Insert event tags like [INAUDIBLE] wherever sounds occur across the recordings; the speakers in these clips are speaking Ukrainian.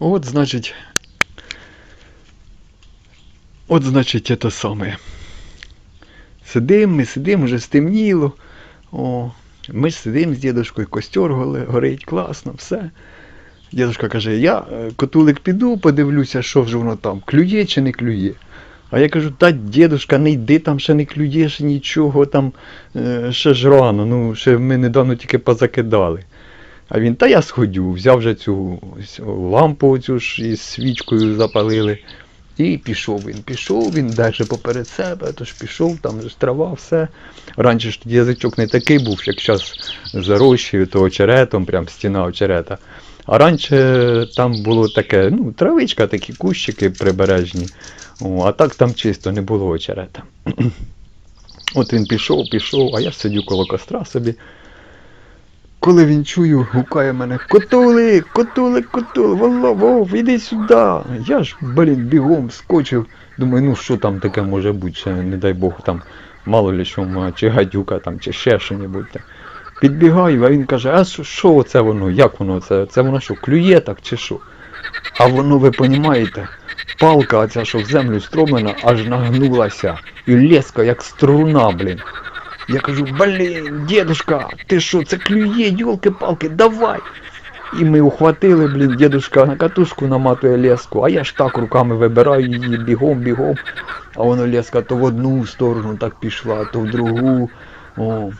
От, значить. От, значить, це саме. Сидим, ми сидимо, вже стемніло. О, ми ж сидимо з дідушкою, костер горить, класно, все. Дідушка каже, я е, котулик піду, подивлюся, що ж воно там, клює чи не клює. А я кажу, та дідушка, не йди, там ще не клює, ще нічого, там е, ще ж рано, ну ще ми недавно тільки позакидали. А він, та я сходю, взяв вже цю лампу цю ж із свічкою запалили. І пішов він, пішов, він далі поперед себе, тож пішов, там ж трава, все. Раніше ж язичок не такий був, як зараз зарощою, то очеретом, прям стіна очерета. А раніше там було таке, ну, травичка, такі кущики прибережні. О, а так там чисто не було очерета. [CLEARS THROAT] От він пішов, пішов, а я сидю коло костра собі. Коли він чую, гукає мене Котулик, котулик, котулик, воло, вов, іди сюди. Я ж, блін, бігом скочив. Думаю, ну що там таке може бути, ще, не дай Бог, там мало ли що, чи гадюка там, чи ще що-небудь. там. Підбігаю, а він каже, а що- що це воно? Як воно? Це, це воно що, клює так чи що? А воно, ви розумієте, палка оця, що в землю стромлена, аж нагнулася. І леска, як струна, блін. Я кажу, блін, дедушка, ти що, це клює, йолки-палки, давай. І ми ухватили, блін, дедушка на катушку наматує леску, а я ж так руками вибираю її бігом, бігом. А воно леска то в одну сторону так пішла, то в другу. О.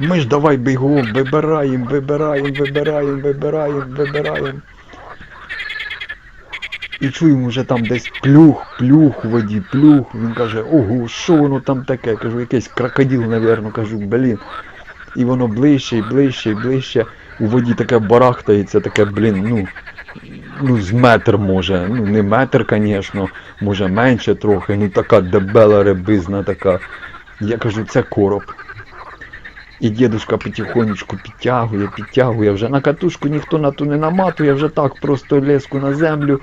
Ми ж давай бігом, вибираємо, вибираємо, вибираємо, вибираємо, вибираємо. І чуємо вже там десь плюх, плюх у воді, плюх. Він каже, ого, що воно там таке? Кажу, якийсь крокодил, навірно, кажу, блін. І воно ближче і ближче і ближче. У воді таке барахтається, таке, блін, ну, ну з метр може. Ну, не метр, звісно, може менше трохи, ну така дебела рибизна така. Я кажу, це короб. І дідушка потихонечку підтягує, підтягує. Вже на катушку ніхто на ту не наматує, вже так просто леску на землю.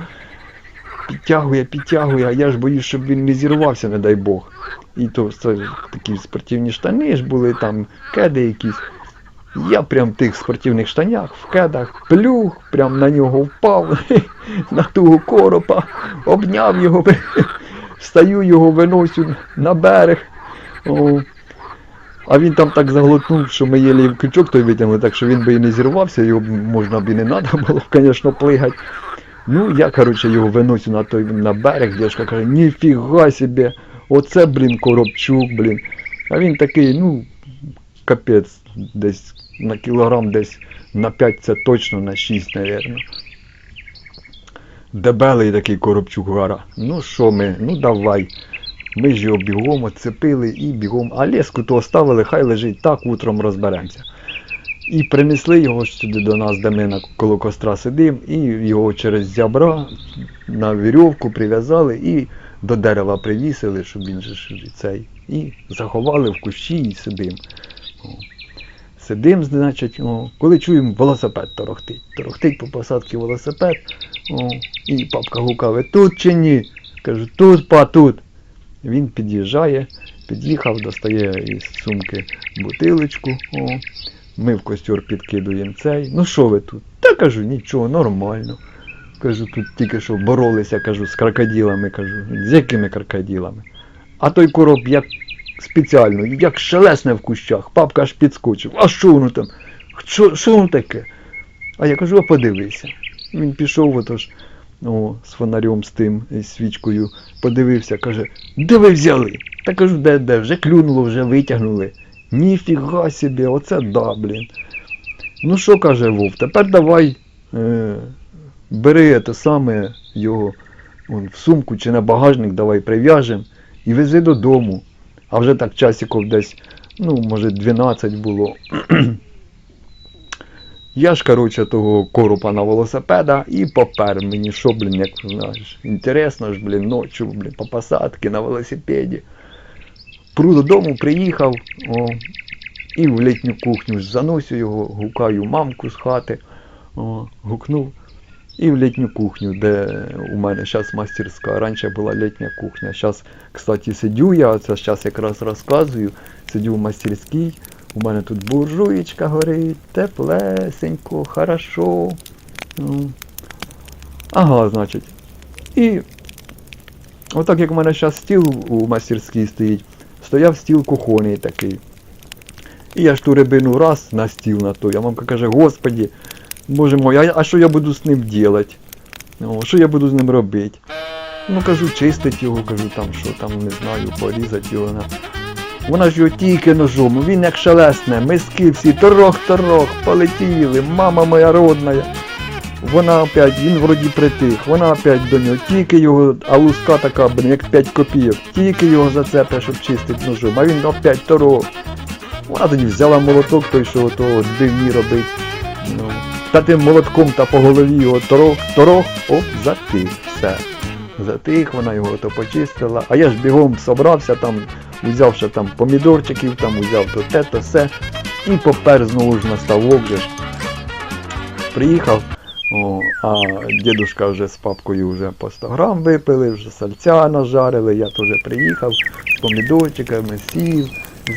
Підтягує, підтягує, а я ж боюсь, щоб він не зірвався, не дай Бог. І то це такі спортивні штани ж були, там кеди якісь. Я прям в тих спортивних штанях, в кедах, плюх, прям на нього впав, [LAUGHS] на того коропа, обняв його, [LAUGHS] встаю його, виносю на берег. О, а він там так заглотнув, що ми єлі крючок той витягнули, так що він би і не зірвався, його можна б і не треба було, [LAUGHS] звісно, плигати. Ну, я, коротше, його виносю на той на берег, дядька каже, ніфіга собі, оце, блін, коробчук, блін. А він такий, ну, капець, десь на кілограм, десь на 5 це точно, на 6, напевно. Дебелий такий коробчук гора. Ну що ми, ну давай. Ми ж його бігом оцепили і бігом. А леску то оставили, хай лежить так, утром розберемося. І принесли його ж сюди до нас, де ми на коло костра сидимо, і його через зябра на вірьовку прив'язали і до дерева привісили, щоб він же цей. І заховали в кущі і сидимо. Сидим, значить, о, коли чуємо велосипед торохтить. Торохтить по посадці велосипед. О, і папка гукає, тут чи ні? Кажу, тут, па, тут. Він під'їжджає, під'їхав, достає із сумки бутилочку. О, ми в костер підкидуємо цей. Ну що ви тут? Та кажу, нічого, нормально. Кажу, тут тільки що боролися, кажу, з крокодилами, кажу, з якими крокодилами? А той короб як спеціально, як шелесне в кущах, папка аж підскочив. А що воно там? Що, що воно таке? А я кажу, а подивися. Він пішов отож, о, з фонарем з тим, із свічкою, подивився, каже, де ви взяли? Та кажу, де, де, вже клюнуло, вже витягнули. Ніфіга собі, оце да, блін. Ну що каже Вов, тепер давай е, бери те саме його он, в сумку чи на багажник, давай прив'яжемо і вези додому. А вже так часиків десь, ну, може, 12 було. [CLEARS THROAT] Я ж, коротше, того коропа на велосипеда і попер мені, що, блін, як знаєш, інтересно ж, блін, ночі, блін, по посадці на велосипеді. Пру додому, приїхав, о, і в літню кухню заносю його, гукаю мамку з хати, о, гукнув. І в літню кухню, де у мене зараз мастерська. Раніше була літня кухня. Зараз, кстати, сидю я, це зараз якраз розказую. Сидю в мастерській. У мене тут буржуєчка горить, теплесенько, хорошо. Ну. Ага, значить. І отак як в мене зараз стіл у мастерській стоїть, стояв стіл кухонний такий. І я ж ту рибину раз на стіл на той, а мамка каже, господі, боже мой, а, а що я буду з ним делать? О, що я буду з ним робити? Ну кажу, чистить його, кажу, там що там, не знаю, порізати його на. Вона ж його тільки ножом, він як шелесне, миски всі, торох-торох, полетіли, мама моя родна. Вона опять, він вроді притих, вона опять до нього, тільки його, а луска така, блин, як 5 копійок, тільки його зацепе, щоб чистити ножом, а він опять торох. Вона тоді взяла молоток той, що ото дивні робить. Ну, та тим молотком та по голові його торох, торох, оп, затих, все. Затих, вона його ото почистила. А я ж бігом собрався там, узяв там помідорчиків, там узяв то те, то все. І попер знову ж на ставок же. Приїхав, о, а дідушка вже з папкою вже по 100 грам випили, вже сальця нажарили, я теж приїхав з помідорчиками, сів,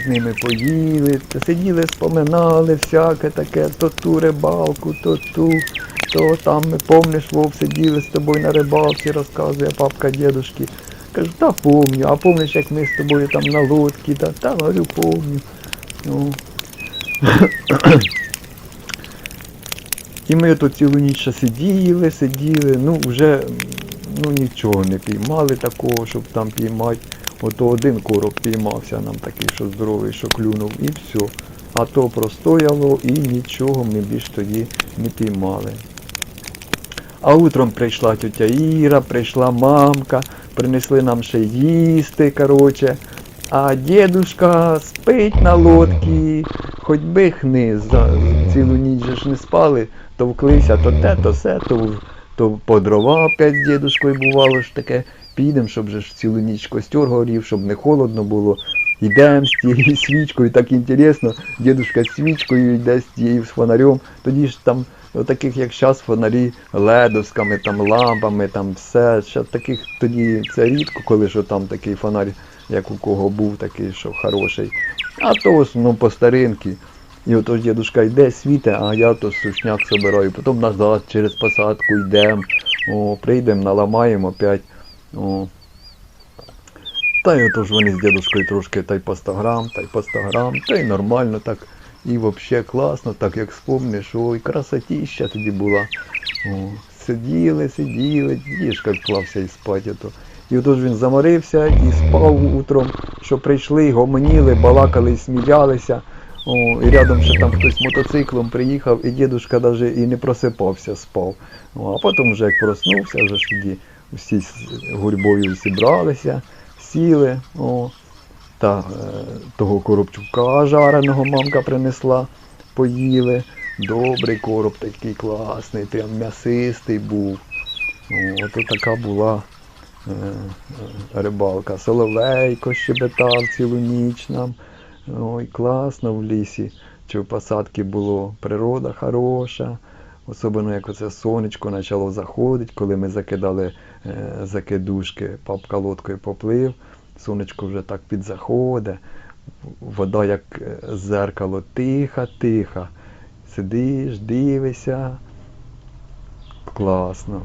з ними поїли, сиділи, споминали всяке таке, то ту рибалку, то ту, то там ми помниш, Вов, сиділи з тобою на рибалці, розказує папка дідушки. Кажу, та помню, а помниш, як ми з тобою там на лодці, та, та говорю, помню. Ну. І ми тут цілу ніч сиділи, сиділи, ну вже ну, нічого не піймали такого, щоб там піймати. Ото один короб піймався нам такий, що здоровий, що клюнув, і все. А то простояло і нічого ми більш тоді не піймали. А утром прийшла тетя Іра, прийшла мамка, принесли нам ще їсти, короче. А дідушка спить на лодці, хоч би хни, за цілу ніч ж не спали, товклися то те, то все, то, то по дрова опять з дідушкою бувало ж таке. Підемо, щоб же ж цілу ніч костер горів, щоб не холодно було. Йдемо з тією свічкою, так інтересно, дідушка з свічкою йде з тією з фонарем. Тоді ж там, таких як зараз, фонарі ледовськими, там лампами, там все. Ще таких тоді це рідко, коли що там такий фонарь, як у кого був, такий, що хороший. А то в основному по старинки. І ото ж йде, світе, а я то сушняк собираю. Потім назад через посадку йдемо, прийдемо, наламаємо опять. О. Та й ото ж вони з дідушкою трошки та й по 100 грам, та й по 100 грам, та й нормально так. І взагалі класно, так як спомниш, ой, красотіща тоді була. О, сиділи, сиділи, діжка вклався і спати. Ото. І ото ж він заморився і спав утром, що прийшли, гомоніли, балакали, сміялися. О, і рядом ще там хтось мотоциклом приїхав, і дідушка навіть і не просипався, спав. О, а потім вже як проснувся, вже ж тоді всі гурьбою зібралися, сіли. О, та е, того коробчука жареного мамка принесла, поїли. Добрий короб такий класний, прям м'ясистий був. О, ото така була е, е, рибалка. Соловейко щебетав цілу ніч нам. Ой, класно в лісі, чи в посадці було. Природа хороша. Особливо як оце сонечко почало заходити, коли ми закидали е, закидушки, папка лодкою поплив, сонечко вже так підзаходить, вода як е, зеркало тиха-тиха. Сидиш, дивишся. Класно.